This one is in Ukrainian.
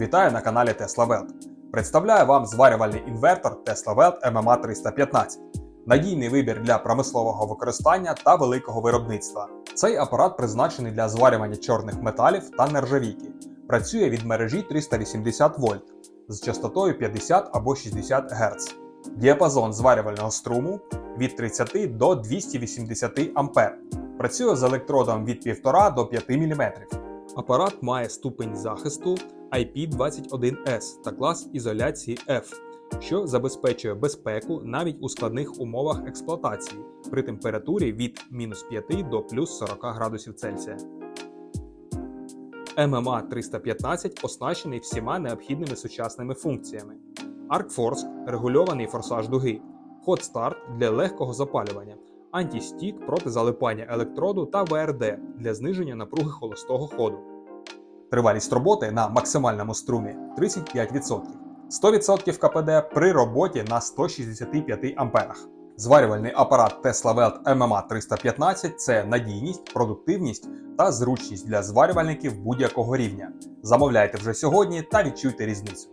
Вітаю на каналі Tesla Welt. Представляю вам зварювальний інвертор Tesla Welt MMA 315. Надійний вибір для промислового використання та великого виробництва. Цей апарат призначений для зварювання чорних металів та нержавійки. Працює від мережі 380 вольт з частотою 50 або 60 Гц. Діапазон зварювального струму від 30 до 280 А. Працює з електродом від 1,5 до 5 мм. Апарат має ступень захисту IP21S та клас ізоляції F, що забезпечує безпеку навіть у складних умовах експлуатації при температурі від мінус 5 до плюс 40 градусів Цельсія. MMA 315 оснащений всіма необхідними сучасними функціями. ArcForce – регульований форсаж дуги, Hot Start для легкого запалювання, антістік проти залипання електроду та ВРД для зниження напруги холостого ходу. Тривалість роботи на максимальному струмі 35%. 100% КПД при роботі на 165 амперах. Зварювальний апарат Tesla Welt MMA 315 це надійність, продуктивність та зручність для зварювальників будь-якого рівня. Замовляйте вже сьогодні та відчуйте різницю.